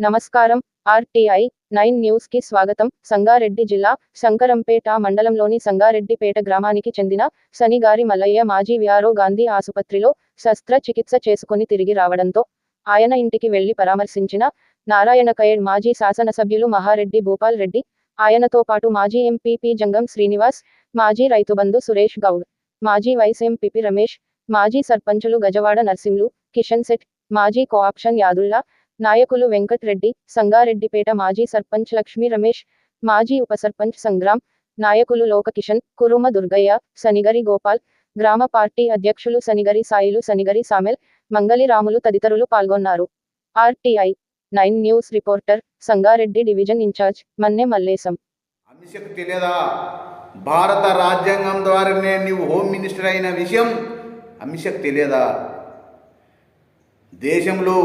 నమస్కారం. RTI nine న్యూస్కి స్వాగతం. సంగారెడ్డి జిల్లా శంకరంపేట మండలంలోని సంగారెడ్డిపేట గ్రామానికి చెందిన శనిగారి మల్లయ్య మాజీ వ్యారో గాంధీ ఆసుపత్రిలో శస్త్రచికిత్స చేసుకుని తిరిగి రావడంతో ఆయన ఇంటికి వెళ్ళి పరామర్శించిన నారాయణఖేడ్ మాజీ శాసనసభ్యులు మహారెడ్డి భూపాల్ రెడ్డి ఆయనతో పాటు మాజీ ఎంపీపీ జంగం శ్రీనివాస్ మాజీ రైతుబంధు సురేష్ గౌడ్ మాజీ వైస్ ఎంపీపీ రమేష్ మాజీ సర్పంచులు గజవాడ నర్సింలు కిషన్ సెట్ మాజీ కోఆప్షన్ యాదుల్లా నాయకులు వెంకట్ రెడ్డి సంగారెడ్డిపేట మాజీ సర్పంచ్ లక్ష్మీ రమేష్ మాజీ ఉప సర్పంచ్ సంగ్రామ్ నాయకులు లోకకిషన్ కురుమ దుర్గయ్య సనిగరి గోపాల్ గ్రామ పార్టీ అధ్యక్షులు సనిగరి సాయిలు సనిగరి సామెల్ మంగలి రాములు తదితరులు పాల్గొన్నారు. RTI nine news reporter Sangareddy division incharge Manne Mallesham. అమిషకు తెలియదా? భారత రాజ్యాంగం ద్వారానే నీవు హోమ్ మినిస్టర్ అయిన విషయం అమిషకు తెలియదా? దేశంలో